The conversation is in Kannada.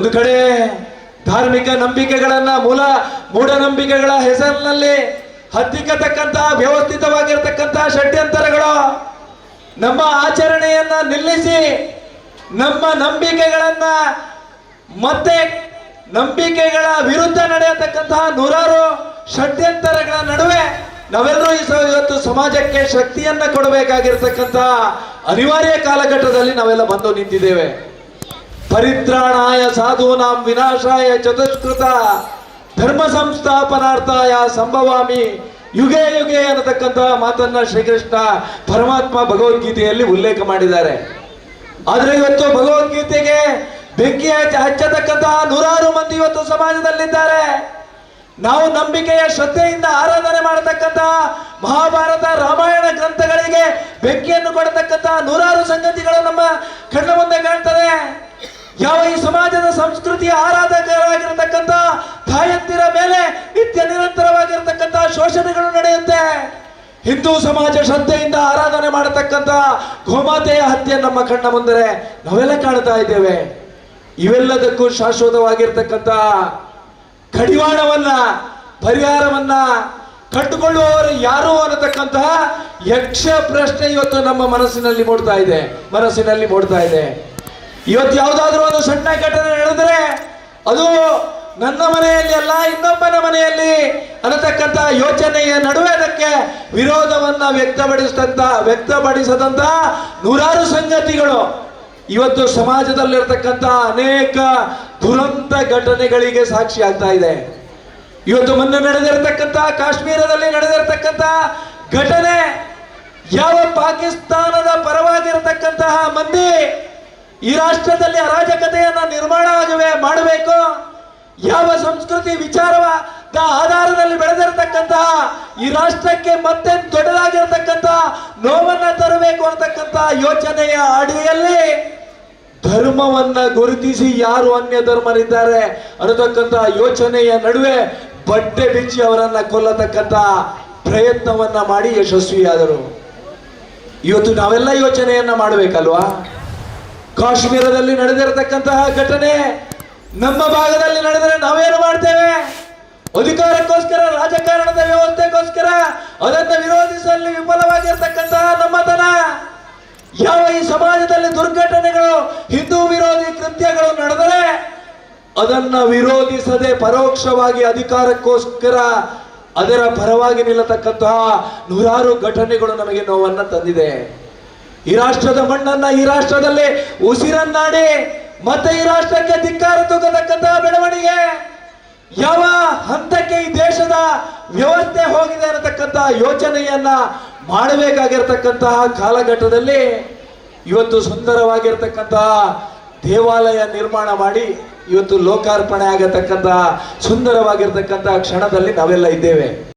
ಒಂದು ಕಡೆ ಧಾರ್ಮಿಕ ನಂಬಿಕೆಗಳನ್ನ ಮೂಲ ಮೂಢನಂಬಿಕೆಗಳ ಹೆಸರಿನಲ್ಲಿ ಹತ್ತಿಕ್ಕತಕ್ಕಂತಹ, ವ್ಯವಸ್ಥಿತವಾಗಿರ್ತಕ್ಕಂತಹ ಷಡ್ಯಂತರಗಳು ನಮ್ಮ ಆಚರಣೆಯನ್ನ ನಿಲ್ಲಿಸಿ ನಮ್ಮ ನಂಬಿಕೆಗಳನ್ನ ಮತ್ತೆ ನಂಬಿಕೆಗಳ ವಿರುದ್ಧ ನಡೆಯತಕ್ಕಂತಹ ನೂರಾರು ಷಡ್ಯಂತರಗಳ ನಡುವೆ ನಾವೆಲ್ಲರೂ ಈ ಇವತ್ತು ಸಮಾಜಕ್ಕೆ ಶಕ್ತಿಯನ್ನ ಕೊಡಬೇಕಾಗಿರ್ತಕ್ಕಂತಹ ಅನಿವಾರ್ಯ ಕಾಲಘಟ್ಟದಲ್ಲಿ ನಾವೆಲ್ಲ ಬಂದು ನಿಂತಿದ್ದೇವೆ. ಪರಿತ್ರಾಣಾಯ ಸಾಧೂನಾಂ ವಿನಾಶಾಯ ಚತುಷ್ಕೃತ ಧರ್ಮ ಸಂಸ್ಥಾಪನಾರ್ಥಾಯ ಸಂಭವಾಮಿ. ಯುಗೆ ಯುಗೆ ಅನ್ನತಕ್ಕಂತಹ ಮಾತನ್ನ ಶ್ರೀಕೃಷ್ಣ ಪರಮಾತ್ಮ ಭಗವದ್ಗೀತೆಯಲ್ಲಿ ಉಲ್ಲೇಖ ಮಾಡಿದ್ದಾರೆ. ಆದರೆ ಇವತ್ತು ಭಗವದ್ಗೀತೆಗೆ ಬೆಂಕಿ ಹಚ್ಚ ಹಚ್ಚತಕ್ಕಂತಹ ನೂರಾರು ಮಂದಿ ಇವತ್ತು ಸಮಾಜದಲ್ಲಿದ್ದಾರೆ. ನಾವು ನಂಬಿಕೆಯ ಶ್ರದ್ಧೆಯಿಂದ ಆರಾಧನೆ ಮಾಡತಕ್ಕಂತಹ ಮಹಾಭಾರತ ರಾಮಾಯಣ ಗ್ರಂಥಗಳಿಗೆ ಬೆಂಕಿಯನ್ನು ಕೊಡತಕ್ಕಂತಹ ನೂರಾರು ಸಂಗತಿಗಳು ನಮ್ಮ ಕಣ್ಣ ಮುಂದೆ ಕಾಣ್ತದೆ ಯಾವ ಈ ಸಮಾಜದ ಸಂಸ್ಕೃತಿಯ ಆರಾಧಕರಾಗಿರತಕ್ಕಂಥ ತಾಯಂದಿರ ಮೇಲೆ ನಿತ್ಯ ನಿರಂತರವಾಗಿರತಕ್ಕಂಥ ಶೋಷಣೆಗಳು ನಡೆಯುತ್ತೆ. ಹಿಂದೂ ಸಮಾಜ ಶ್ರದ್ಧೆಯಿಂದ ಆರಾಧನೆ ಮಾಡತಕ್ಕಂಥ ಗೋಮಾತೆಯ ಹತ್ಯೆ ನಮ್ಮ ಕಣ್ಣ ಮುಂದರೆ ನಾವೆಲ್ಲ ಕಾಣ್ತಾ ಇದ್ದೇವೆ. ಇವೆಲ್ಲದಕ್ಕೂ ಶಾಶ್ವತವಾಗಿರ್ತಕ್ಕಂಥ ಕಡಿವಾಣವನ್ನ, ಪರಿಹಾರವನ್ನ ಕಂಡುಕೊಳ್ಳುವವರು ಯಾರು ಅನ್ನತಕ್ಕಂತಹ ಯಕ್ಷ ಪ್ರಶ್ನೆ ಇವತ್ತು ನಮ್ಮ ಮನಸ್ಸಿನಲ್ಲಿ ಮೂಡ್ತಾ ಇದೆ, ಮನಸ್ಸಿನಲ್ಲಿ ಮೂಡ್ತಾ ಇದೆ. ಇವತ್ತು ಯಾವುದಾದ್ರೂ ಒಂದು ಸಣ್ಣ ಘಟನೆ ನಡೆದ್ರೆ ಅದು ನನ್ನ ಮನೆಯಲ್ಲಿ ಅಲ್ಲ, ಇನ್ನೊಬ್ಬನ ಮನೆಯಲ್ಲಿ ಅನ್ನತಕ್ಕಂಥ ಯೋಚನೆಯ ನಡುವೆ ಅದಕ್ಕೆ ವಿರೋಧವನ್ನ ವ್ಯಕ್ತಪಡಿಸಿದಂತ, ವ್ಯಕ್ತಪಡಿಸದಂತ ನೂರಾರು ಸಂಗತಿಗಳು. ಇವತ್ತು ಸಮಾಜದಲ್ಲಿರ್ತಕ್ಕಂಥ ಅನೇಕ ದುರಂತ ಘಟನೆಗಳಿಗೆ ಸಾಕ್ಷಿ ಆಗ್ತಾ ಇದೆ. ಇವತ್ತು ಮೊನ್ನೆ ನಡೆದಿರತಕ್ಕಂತ ಕಾಶ್ಮೀರದಲ್ಲಿ ನಡೆದಿರತಕ್ಕಂತ ಘಟನೆ ಯಾವ ಪಾಕಿಸ್ತಾನದ ಪರವಾಗಿರತಕ್ಕಂತಹ ಮಂದಿ ಈ ರಾಷ್ಟ್ರದಲ್ಲಿ ಅರಾಜಕತೆಯನ್ನು ನಿರ್ಮಾಣ ಆಗುವೆ, ಮಾಡಬೇಕು. ಯಾವ ಸಂಸ್ಕೃತಿ ವಿಚಾರದ ಆಧಾರದಲ್ಲಿ ಬೆಳೆದಿರತಕ್ಕಂತಹ, ಈ ರಾಷ್ಟ್ರಕ್ಕೆ ಮತ್ತೆ ದೊಡ್ಡದಾಗಿರತಕ್ಕಂತಹ ನೋವನ್ನ ತರಬೇಕು ಅಂತಕ್ಕಂತಹ ಯೋಚನೆಯ ಅಡಿಯಲ್ಲಿ ಧರ್ಮವನ್ನ ಗುರುತಿಸಿ ಯಾರು ಅನ್ಯ ಧರ್ಮರಿದ್ದಾರೆ ಅನ್ನತಕ್ಕಂತಹ ಯೋಚನೆಯ ನಡುವೆ ಬಟ್ಟೆ ಬಿಚ್ಚಿ ಅವರನ್ನ ಕೊಲ್ಲತಕ್ಕಂಥ ಪ್ರಯತ್ನವನ್ನ ಮಾಡಿ ಯಶಸ್ವಿಯಾದರು. ಇವತ್ತು ನಾವೆಲ್ಲ ಯೋಚನೆಯನ್ನ ಮಾಡಬೇಕಲ್ವಾ? ಕಾಶ್ಮೀರದಲ್ಲಿ ನಡೆದಿರತಕ್ಕಂತಹ ಘಟನೆ ನಮ್ಮ ಭಾಗದಲ್ಲಿ ನಡೆದರೆ ನಾವೇನು ಮಾಡ್ತೇವೆ? ಅಧಿಕಾರಕ್ಕೋಸ್ಕರ, ರಾಜಕಾರಣದ ವ್ಯವಸ್ಥೆಗೋಸ್ಕರ, ಅದನ್ನು ವಿರೋಧಿಸುವಲ್ಲಿ ವಿಫಲವಾಗಿರ್ತಕ್ಕಂತಹ ನಮ್ಮತನ. ಯಾವ ಈ ಸಮಾಜದಲ್ಲಿ ದುರ್ಘಟನೆಗಳು, ಹಿಂದೂ ವಿರೋಧಿ ಕೃತ್ಯಗಳು ನಡೆದರೆ ಅದನ್ನ ವಿರೋಧಿಸದೆ ಪರೋಕ್ಷವಾಗಿ ಅಧಿಕಾರಕ್ಕೋಸ್ಕರ ಅದರ ಪರವಾಗಿ ನಿಲ್ಲತಕ್ಕಂತಹ ನೂರಾರು ಘಟನೆಗಳು ನಮಗೆ ನೋವನ್ನ ತಂದಿದೆ. ಈ ರಾಷ್ಟ್ರದ ಮಣ್ಣನ್ನ ಈ ರಾಷ್ಟ್ರದಲ್ಲಿ ಉಸಿರನ್ನಾಡಿ ಮತ್ತೆ ಈ ರಾಷ್ಟ್ರಕ್ಕೆ ಧಿಕ್ಕಾರ ತೂಗತಕ್ಕಂತಹ ಬೆಳವಣಿಗೆ. ಯಾವ ಹಂತಕ್ಕೆ ಈ ದೇಶದ ವ್ಯವಸ್ಥೆ ಹೋಗಿದೆ ಅನ್ನತಕ್ಕಂತಹ ಯೋಚನೆಯನ್ನ ಮಾಡಬೇಕಾಗಿರ್ತಕ್ಕಂತಹ ಕಾಲಘಟ್ಟದಲ್ಲಿ ಇವತ್ತು ಸುಂದರವಾಗಿರ್ತಕ್ಕಂತಹ ದೇವಾಲಯ ನಿರ್ಮಾಣ ಮಾಡಿ ಇವತ್ತು ಲೋಕಾರ್ಪಣೆ ಆಗತಕ್ಕಂತಹ ಸುಂದರವಾಗಿರ್ತಕ್ಕಂತಹ ಕ್ಷಣದಲ್ಲಿ ನಾವೆಲ್ಲ ಇದ್ದೇವೆ.